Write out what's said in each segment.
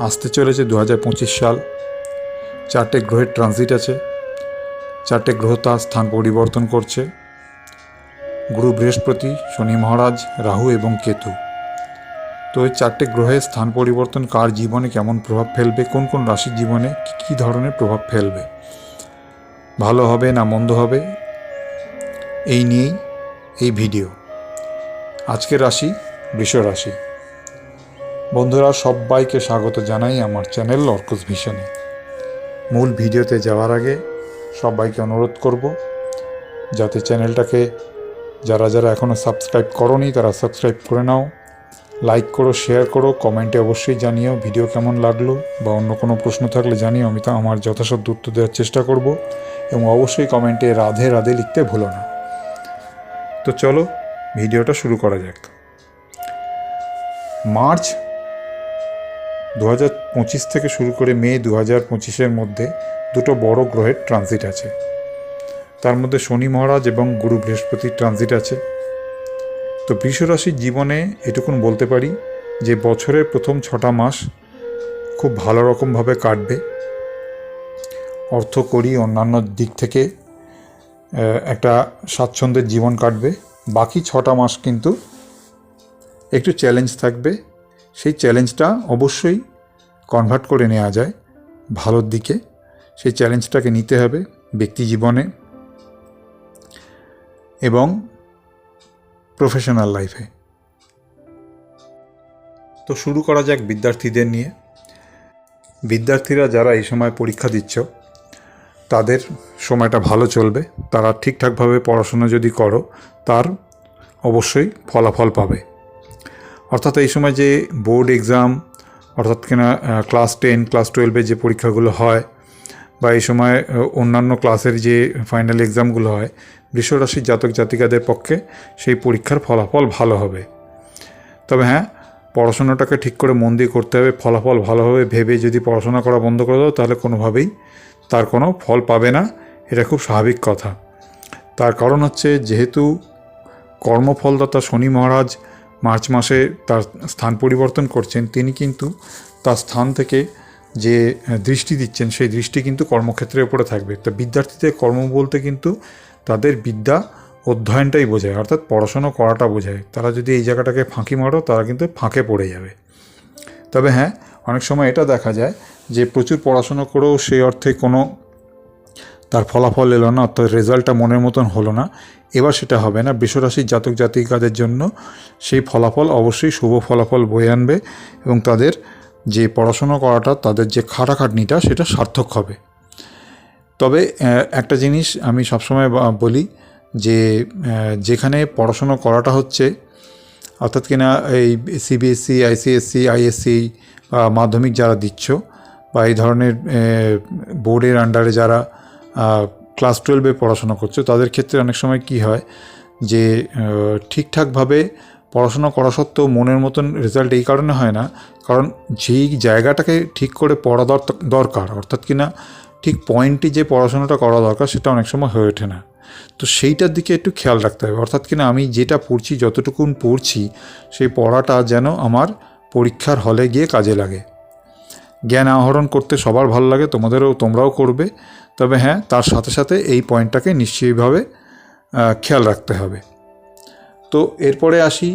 আসতে চলেছে দু হাজার পঁচিশ সাল। চারটে গ্রহের ট্রানজিট আছে। চারটে গ্রহ তার স্থান পরিবর্তন করছে। গুরু বৃহস্পতি, শনি মহারাজ, রাহু এবং কেতু। তো এই চারটে গ্রহের স্থান পরিবর্তন কার জীবনে কেমন প্রভাব ফেলবে? কোন কোন রাশির জীবনে কী কী ধরনের প্রভাব ফেলবে? ভালো হবে না মন্দ হবে? এই নিয়েই এই ভিডিও। আজকের রাশি, বৃষ রাশি। বন্ধুরা, সবাইকে স্বাগত জানাই আমার চ্যানেল অর্কুশ ভিশনে। মূল ভিডিওতে যাওয়ার আগে সবাইকে অনুরোধ করব, যাতে চ্যানেলটাকে যারা যারা এখনও সাবস্ক্রাইব করনি, তারা সাবস্ক্রাইব করে নাও, লাইক করো, শেয়ার করো, কমেন্টে অবশ্যই জানিও ভিডিও কেমন লাগল, বা অন্য কোনো প্রশ্ন থাকলে জানিও, আমি তো আমার যথাসাধ্য উত্তর দেওয়ার চেষ্টা করব, এবং অবশ্যই কমেন্টে রাধে রাধে লিখতে ভুলো না। তো চলো, ভিডিওটা শুরু করা যাক। মার্চ দু হাজার পঁচিশ থেকে শুরু করে মে দু হাজার পঁচিশের মধ্যে দুটো বড় গ্রহের ট্রানজিট আছে। তার মধ্যে শনি মহারাজ এবং গুরু বৃহস্পতির ট্রানজিট আছে। তো বৃষরাশির জীবনে এটুকুন বলতে পারি যে বছরের প্রথম ছটা মাস খুব ভালো রকমভাবে কাটবে। অর্থ করি অন্যান্য দিক থেকে একটা স্বাচ্ছন্দ্যের জীবন কাটবে। বাকি ছটা মাস কিন্তু একটু চ্যালেঞ্জ থাকবে। সেই চ্যালেঞ্জটা অবশ্যই কনভার্ট করে নেওয়া যায় ভালোর দিকে। সেই চ্যালেঞ্জটাকে নিতে হবে ব্যক্তি জীবনে এবং প্রফেশনাল লাইফে তো শুরু করা যাক বিদ্যার্থীদের নিয়ে। বিদ্যার্থীরা যারা এই সময় পরীক্ষা দিচ্ছ, তাদের সময়টা ভালো চলবে। তারা ঠিকঠাকভাবে পড়াশোনা যদি করো, তার অবশ্যই ফলাফল পাবে। অর্থাৎ এই সময় যে বোর্ড এক্সাম, অর্থাৎ কিনা ক্লাস টেন, ক্লাস টুয়েলভের যে পরীক্ষাগুলো হয়, বা এই সময় অন্যান্য ক্লাসের যে ফাইনাল এক্সামগুলো হয় বৃষরাশির জাতক জাতিকাদের পক্ষে সেই পরীক্ষার ফলাফল ভালো হবে। তবে হ্যাঁ পড়াশোনাটাকে ঠিক করে মন দিয়ে করতে হবে, ফলাফল ভালোভাবে ভেবে যদি পড়াশোনা করা বন্ধ করে দাও, তাহলে কোনোভাবেই তার কোনো ফল পাবে না, এটা খুব স্বাভাবিক কথা। তার কারণ হচ্ছে, যেহেতু কর্মফলদাতা শনি মহারাজ মার্চ মাসে তার স্থান পরিবর্তন করছেন, তিনি কিন্তু তার স্থান থেকে যে দৃষ্টি দিচ্ছেন, সেই দৃষ্টি কিন্তু কর্মক্ষেত্রের উপরে থাকবে। তো বিদ্যার্থীদের কর্ম বলতে কিন্তু তাদের বিদ্যা অধ্যয়নটাই বোঝায়, অর্থাৎ পড়াশোনা করাটা বোঝায়। তারা যদি এই জায়গাটাকে ফাঁকি মারো, তারা কিন্তু ফাঁকে পড়ে যাবে। তবে হ্যাঁ অনেক সময় এটা দেখা যায় যে প্রচুর পড়াশোনা করেও সেই অর্থে কোনো তার ফলাফল এলো না, অর্থাৎ রেজাল্টটা মনের মতন হলো না। এবার সেটা হবে না। বৃষরাশির জাতক জাতিকাদের জন্য সেই ফলাফল অবশ্যই শুভ ফলাফল বয়ে আনবে এবং তাদের যে পড়াশোনা করাটা, তাদের যে খাটাখাটনিটা, সেটা সার্থক হবে। তবে একটা জিনিস আমি সবসময় বলি যে যেখানে পড়াশুনো করাটা হচ্ছে, অর্থাৎ কিনা এই সিবিএসসি আইসিএসসি আইএসসি মাধ্যমিক যারা দিচ্ছ বা এই ধরনের বোর্ডের আন্ডারে যারা ক্লাস টুয়েলভে পড়াশোনা করছ। তাদের ক্ষেত্রে অনেক সময় কি হয় যে ঠিকঠাকভাবে পড়াশোনা করা সত্ত্বেও মনের মতন রেজাল্ট এই কারণে হয় না। কারণ যেই জায়গাটাকে ঠিক করে পড়া দর- দরকার, অর্থাৎ কিনা ঠিক পয়েন্টে যে পড়াশোনাটা করা দরকার, সেটা অনেক সময় হয়ে ওঠে না। তো সেইটার দিকে একটু খেয়াল রাখতে হবে। অর্থাৎ কিনা আমি যেটা পড়ছি, যতটুকুন পড়ছি, সেই পড়াটা যেন আমার পরীক্ষার হলে গিয়ে কাজে লাগে। জ্ঞান আহরণ করতে সবার ভালো লাগে, তোমাদেরও, তোমরাও করবে। তবে হ্যাঁ তার সাথে সাথে এই পয়েন্টটাকে নিশ্চয়ইভাবে খেয়াল রাখতে হবে। তো এরপরে আসি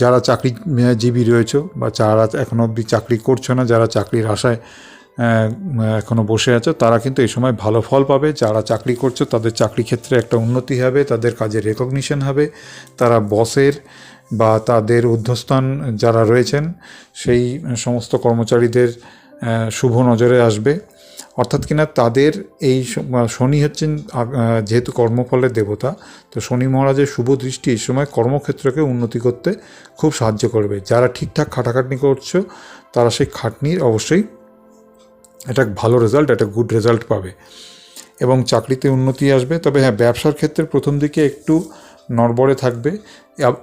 যারা চাকরিজীবী রয়েছে বা যারা এখনও অবধি চাকরি করছ না, যারা চাকরির আশায় এখনও বসে আছে, তারা কিন্তু এই সময় ভালো ফল পাবে। যারা চাকরি করছ, তাদের চাকরি ক্ষেত্রে একটা উন্নতি হবে, তাদের কাজের রেকগনিশন হবে। তারা বসের বা তাদের ঊর্ধ্বস্থান যারা রয়েছেন, সেই সমস্ত কর্মচারীদের শুভ নজরে আসবে। অর্থাৎ কিনা তাদের এই শনি হচ্ছেন যেহেতু কর্মফলের দেবতা, তো শনি মহারাজের শুভ দৃষ্টি এই সময় কর্মক্ষেত্রকে উন্নতি করতে খুব সাহায্য করবে। যারা ঠিকঠাক খাটাখাটনি করছ, তারা সেই খাটনির অবশ্যই একটা ভালো রেজাল্ট একটা গুড রেজাল্ট পাবে। এবং চাকরিতে উন্নতি আসবে। তবে হ্যাঁ ব্যবসার ক্ষেত্রে প্রথম দিকে একটু নড়বড়ে থাকবে।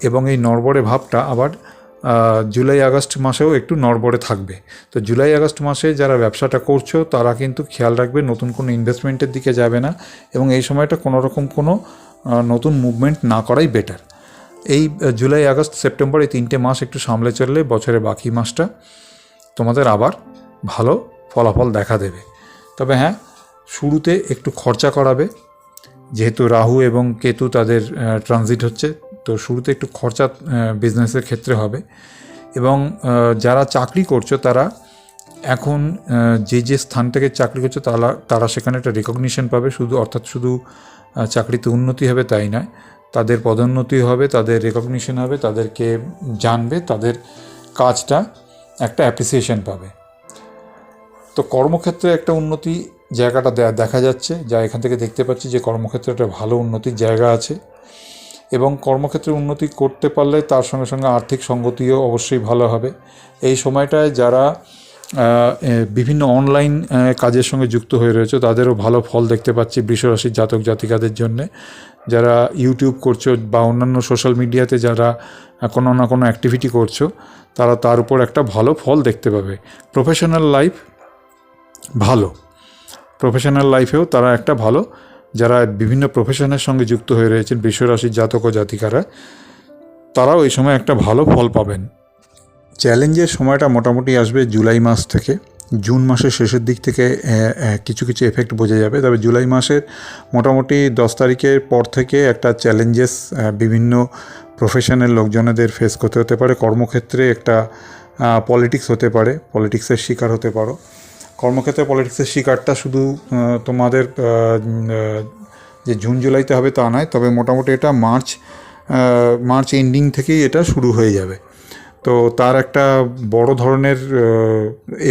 এবং এই নড়বড়ে ভাবটা আবার জুলাই, আগস্ট মাসেও একটু নড়বড়ে থাকবে। তো জুলাই, আগস্ট মাসে যারা ব্যবসাটা করছ, তারা কিন্তু খেয়াল রাখবে নতুন কোনো ইনভেস্টমেন্টের দিকে যাবে না এবং এই সময়টা কোনো রকম কোনো নতুন মুভমেন্ট না করাই বেটার এই জুলাই, আগস্ট, সেপ্টেম্বর এই তিনটে মাস একটু সামলে চললে বছরের বাকি মাসটা তোমাদের আবার ভালো ফলাফল দেখা দেবে। তবে হ্যাঁ শুরুতে একটু খরচা করাবে। যেহেতু রাহু এবং কেতু তাদের ট্রানজিট হচ্ছে তো শুরুতে একটু খরচা বিজনেসের ক্ষেত্রে হবে। এবং যারা চাকরি করছ তারা এখন যে যে স্থান থেকে চাকরি করছ তারা তারা সেখানে একটা রেকগনিশন পাবে। শুধু, অর্থাৎ শুধু চাকরিতে উন্নতি হবে তাই নয়। তাদের পদোন্নতি হবে, তাদের রেকগনিশন হবে, তাদেরকে জানবে, তাদের কাজটা একটা অ্যাপ্রিসিয়েশন পাবে। তো কর্মক্ষেত্রে একটা উন্নতি জায়গাটা দেখা যাচ্ছে। যা এখান থেকে দেখতে পাচ্ছি যে কর্মক্ষেত্রে একটা ভালো উন্নতির জায়গা আছে। এবং কর্মক্ষেত্রে উন্নতি করতে পারলে তার সঙ্গে সঙ্গে আর্থিক সঙ্গতিও অবশ্যই ভালো হবে। এই সময়টায় যারা বিভিন্ন অনলাইন কাজের সঙ্গে যুক্ত হয়ে রয়েছে, তাদেরও ভালো ফল দেখতে পাচ্ছি বৃষরাশির জাতক জাতিকাদের জন্যে। যারা ইউটিউব করছ বা অন্যান্য সোশ্যাল মিডিয়াতে যারা কোনো না কোনো অ্যাক্টিভিটি করছ, তারা তার উপর একটা ভালো ফল দেখতে পাবে। প্রফেশনাল লাইফ ভালো। প্রফেশনাল লাইফেও তারা একটা ভালো যারা বিভিন্ন প্রফেশনের সঙ্গে যুক্ত হয়ে রয়েছেন বিশ্বরাশির জাতক ও জাতিকারা, তারাও এই সময় একটা ভালো ফল পাবেন। চ্যালেঞ্জের সময়টা মোটামুটি আসবে জুলাই মাস থেকে। জুন মাসের শেষের দিক থেকে কিছু কিছু এফেক্ট বোঝা যাবে। তবে জুলাই মাসের মোটামুটি দশ তারিখের পর থেকে একটা চ্যালেঞ্জেস বিভিন্ন প্রফেশনের লোকজনেদের ফেস করতে হতে পারে। কর্মক্ষেত্রে একটা পলিটিক্স হতে পারে। পলিটিক্সের শিকার হতে পারো। কর্মক্ষেত্রে পলিটিক্সের শিকারটা শুধু তোমাদের যে জুন, জুলাইতে হবে তা নয়, তবে মোটামুটি এটা মার্চ মার্চ এন্ডিং থেকেই এটা শুরু হয়ে যাবে। তো তার একটা বড় ধরনের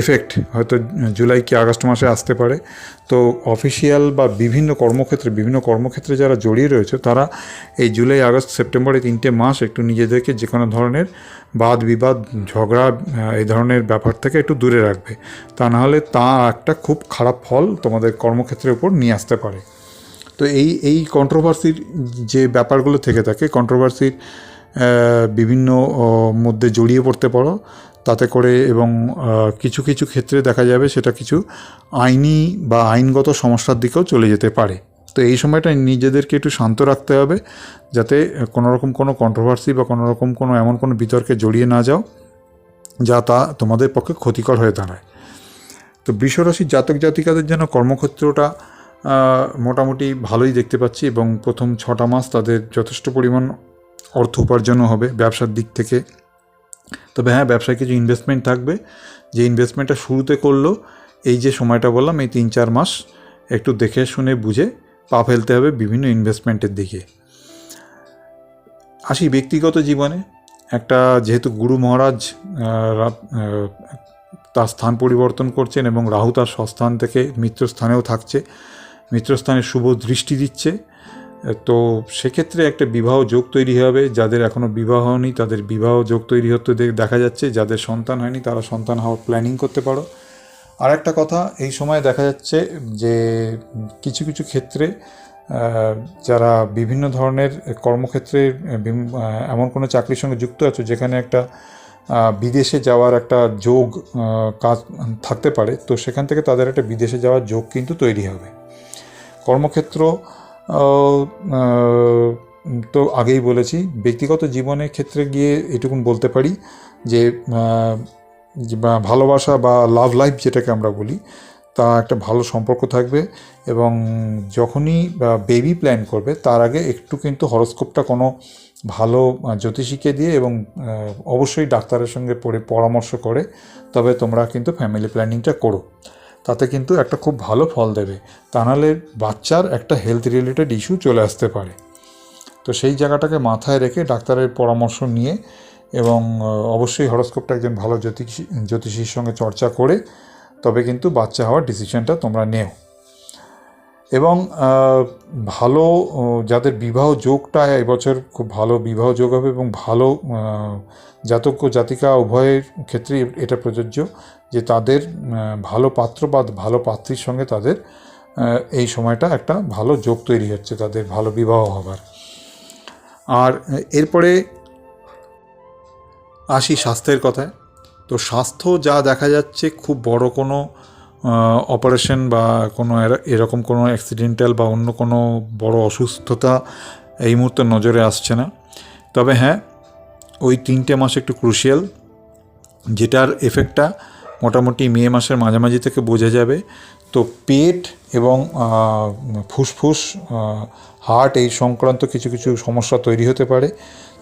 এফেক্ট হয়তো জুলাই কি আগস্ট মাসে আসতে পারে। তো অফিসিয়াল বা বিভিন্ন কর্মক্ষেত্রে বিভিন্ন কর্মক্ষেত্রে যারা জড়িয়ে রয়েছে, তারা এই জুলাই, আগস্ট, সেপ্টেম্বর এই তিনটে মাস একটু নিজেদেরকে যে কোনো ধরনের বাদ বিবাদ, ঝগড়া এই ধরনের ব্যাপার থেকে একটু দূরে রাখবে। তা নাহলে তা একটা খুব খারাপ ফল তোমাদের কর্মক্ষেত্রের উপর নিয়ে আসতে পারে। তো এই এই কন্ট্রোভার্সির যে ব্যাপারগুলো থেকে থাকে কন্ট্রোভার্সির বিভিন্ন মধ্যে জড়িয়ে পড়তে পারো। তাতে করে এবং কিছু কিছু ক্ষেত্রে দেখা যাবে সেটা কিছু আইনি বা আইনগত সমস্যার দিকেও চলে যেতে পারে। তো এই সময়টা নিজেদেরকে একটু শান্ত রাখতে হবে, যাতে কোনো রকম কোনো কন্ট্রোভার্সি বা কোনো রকম কোনো এমন কোনো বিতর্কে জড়িয়ে না যাও, যা তা তোমাদের পক্ষে ক্ষতিকর হয়ে দাঁড়ায়। তো বৃষরাশির জাতক জাতিকাদের জন্য কর্মক্ষেত্রটা মোটামুটি ভালোই দেখতে পাচ্ছি এবং প্রথম ছটা মাস তাদের যথেষ্ট পরিমাণ অর্থ উপার্জনও হবে ব্যবসার দিক থেকে। তবে হ্যাঁ ব্যবসায় কিছু ইনভেস্টমেন্ট থাকবে। যে ইনভেস্টমেন্টটা শুরুতে করল, এই যে সময়টা বললাম, এই তিন চার মাস, একটু দেখে শুনে বুঝে পা ফেলতে হবে বিভিন্ন ইনভেস্টমেন্টের দিকে। আসি ব্যক্তিগত জীবনে। একটা যেহেতু গুরু মহারাজ তার স্থান পরিবর্তন করছেন এবং রাহু তার স্বস্থান থেকে মিত্রস্থানেও থাকছে। মিত্রস্থানে শুভ দৃষ্টি দিচ্ছে। তো সেক্ষেত্রে একটা বিবাহ যোগ তৈরি হবে। যাদের এখনও বিবাহ হয়নি, তাদের বিবাহ যোগ তৈরি হতে দেখা যাচ্ছে। যাদের সন্তান হয়নি, তারা সন্তান হওয়ার প্ল্যানিং করতে পারো। আর একটা কথা, এই সময় দেখা যাচ্ছে যে কিছু কিছু ক্ষেত্রে যারা বিভিন্ন ধরনের কর্মক্ষেত্রে এমন কোনো চাকরির সঙ্গে যুক্ত আছো, যেখানে একটা বিদেশে যাওয়ার একটা যোগ কাজ থাকতে পারে, তো সেখান থেকে তাদের একটা বিদেশে যাওয়ার যোগ কিন্তু তৈরি হবে। কর্মক্ষেত্র তো আগেই বলেছি, ব্যক্তিগত জীবনের ক্ষেত্রে গিয়ে এটুকুন বলতে পারি যে ভালোবাসা বা লাভ লাইফ যেটাকে আমরা বলি, তা একটা ভালো সম্পর্ক থাকবে এবং যখনই বেবি প্ল্যান করবে, তার আগে একটু কিন্তু হরস্কোপটা কোনো ভালো জ্যোতিষীকে দিয়ে এবং অবশ্যই ডাক্তারের সঙ্গে পড়ে পরামর্শ করে, তবে তোমরা কিন্তু ফ্যামিলি প্ল্যানিংটা করো। তাতে কিন্তু একটা খুব ভালো ফল দেবে। তা নাহলে বাচ্চার একটা হেলথ রিলেটেড ইস্যু চলে আসতে পারে। তো সেই জায়গাটাকে মাথায় রেখে ডাক্তারের পরামর্শ নিয়ে এবং অবশ্যই হরস্কোপটা একজন ভালো জ্যোতিষী, জ্যোতিষীর সঙ্গে চর্চা করে তবে কিন্তু বাচ্চা হওয়ার ডিসিশনটা তোমরা নেও। এবং ভালো যাদের বিবাহ যোগটা এবছর খুব ভালো বিবাহ যোগ হবে এবং ভালো জাতক জাতিকা উভয়ের ক্ষেত্রে এটা প্রযোজ্য। যে তাদের ভালো পাত্র বা ভালো পাত্রীর সঙ্গে তাদের এই সময়টা একটা ভালো যোগ তৈরি হচ্ছে তাদের ভালো বিবাহ হবার। আর এরপরে আসি স্বাস্থ্যের কথায়। তো স্বাস্থ্য যা দেখা যাচ্ছে খুব বড় কোনো অপারেশন বা কোনো এরকম কোনো অ্যাক্সিডেন্টাল বা অন্য কোনো বড় অসুস্থতা এই মুহূর্তে নজরে আসছে না। তবে হ্যাঁ ওই তিনটে মাস একটু ক্রুশিয়াল, যেটার এফেক্টটা মোটামুটি মে মাসের মাঝামাঝি থেকে বোঝা যাবে। তো পেট এবং ফুসফুস হার্ট এই সংক্রান্ত কিছু কিছু সমস্যা তৈরি হতে পারে।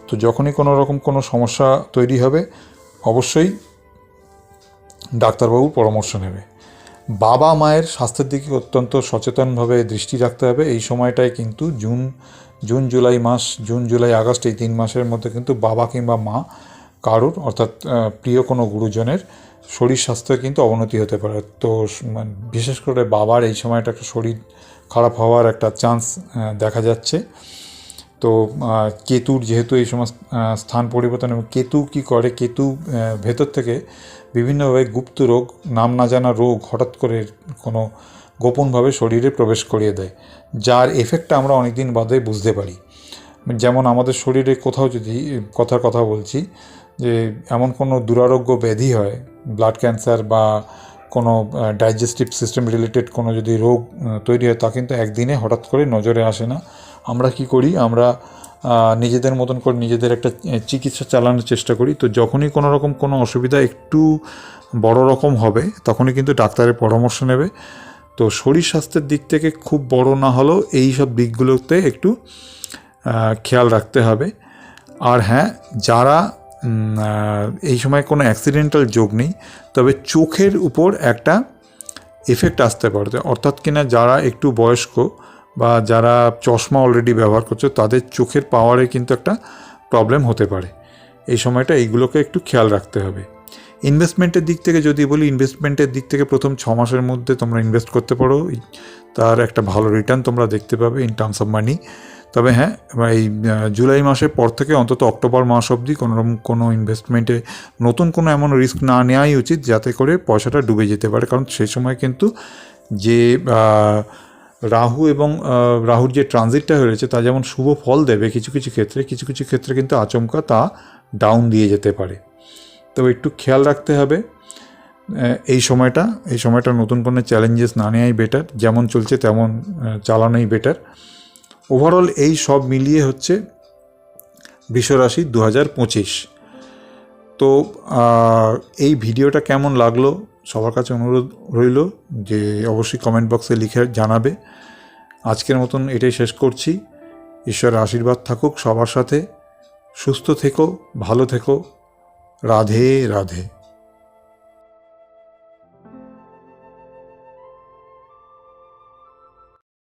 তো যখনই কোনো রকম কোনো সমস্যা তৈরি হবে, অবশ্যই ডাক্তারবাবুর পরামর্শ নেবে। বাবা মায়ের স্বাস্থ্যের দিকে অত্যন্ত সচেতনভাবে দৃষ্টি রাখতে হবে। এই সময়টায় কিন্তু জুন জুন, জুলাই মাস, জুন, জুলাই, আগস্ট এই তিন মাসের মধ্যে কিন্তু বাবা কিংবা মা কারুর, অর্থাৎ প্রিয় কোনো গুরুজনের শরীর স্বাস্থ্যে কিন্তু অবনতি হতে পারে। তো মানে বিশেষ করে বাবার এই সময়টা একটা শরীর খারাপ হওয়ার একটা চান্স দেখা যাচ্ছে। তো কেতুর যেহেতু এই সময় স্থান পরিবর্তন এবং কেতু কি করে, কেতু ভেতর থেকে বিভিন্নভাবে গুপ্ত রোগ, নাম না জানা রোগ হঠাৎ করে কোনো গোপনভাবে শরীরে প্রবেশ করিয়ে দেয়, যার এফেক্টটা আমরা অনেক দিন বাদে বুঝতে পারি। যেমন আমাদের শরীরে কোথাও যদি, কথার কথা বলছি যে এমন কোনো দুরারোগ্য ব্যাধি হয় ব্লাড ক্যান্সার বা কোনো ডাইজেস্টিভ সিস্টেম রিলেটেড কোনো যদি রোগ তৈরি হয়, তা কিন্তু একদিনে হঠাৎ করে নজরে আসে না। আমরা কি করি? আমরা নিজেদের মতন করে নিজেদের একটা চিকিৎসা চালানোর চেষ্টা করি। তো যখনই কোনো রকম কোনো অসুবিধা একটু বড় রকম হবে, তখনই কিন্তু ডাক্তারের পরামর্শ নেবে। তো শরীর স্বাস্থ্যের দিক থেকে খুব বড় না হলেও এই সব দিকগুলোতে একটু খেয়াল রাখতে হবে। আর হ্যাঁ যারা এই সময় কোনো অ্যাক্সিডেন্টাল যোগ নেই, তবে চোখের উপর একটা এফেক্ট আসতে পারে। অর্থাৎ কিনা যারা একটু বয়স্ক বা যারা চশমা অলরেডি ব্যবহার করছে, তাদের চোখের পাওয়ারে কিন্তু একটা প্রবলেম হতে পারে। এই সময়টা এইগুলোকে একটু খেয়াল রাখতে হবে। ইনভেস্টমেন্টের দিক থেকে যদি বলি ইনভেস্টমেন্টের দিক থেকে প্রথম ছ মাসের মধ্যে তোমরা ইনভেস্ট করতে পারো। তার একটা ভালো রিটার্ন তোমরা দেখতে পাবে ইন টার্মস অফ মানি তবে হ্যাঁ এই জুলাই মাসের পর থেকে অন্তত অক্টোবর মাস অবধি কোনো কোনো ইনভেস্টমেন্টে নতুন কোনো এমন রিস্ক না নেওয়াই উচিত যাতে করে পয়সাটা ডুবে যেতে পারে। কারণ সেই সময় কিন্তু যে রাহু এবং রাহুর যে ট্রানজিটটা হয়েছে তা যেমন শুভ ফল দেবে কিছু কিছু ক্ষেত্রে, কিছু কিছু ক্ষেত্রে কিন্তু আচমকা তা ডাউন দিয়ে যেতে পারে। তো একটু খেয়াল রাখতে হবে এই সময়টা এই সময়টা নতুন কোনো চ্যালেঞ্জেস না নেওয়াই বেটার যেমন চলছে তেমন চালানোই বেটার ওভারঅল এই সব মিলিয়ে হচ্ছে বিশ্বরাশি দু হাজার পঁচিশ। তো এই ভিডিওটা কেমন লাগল? সবার কাছে অনুরোধ রইল যে অবশ্যই কমেন্ট বক্সে লিখে জানাবে। আজকের মতন এটাই শেষ করছি। ঈশ্বরের আশীর্বাদ থাকুক সবার সাথে। সুস্থ থেকো, ভালো থেকো। রাধে রাধে।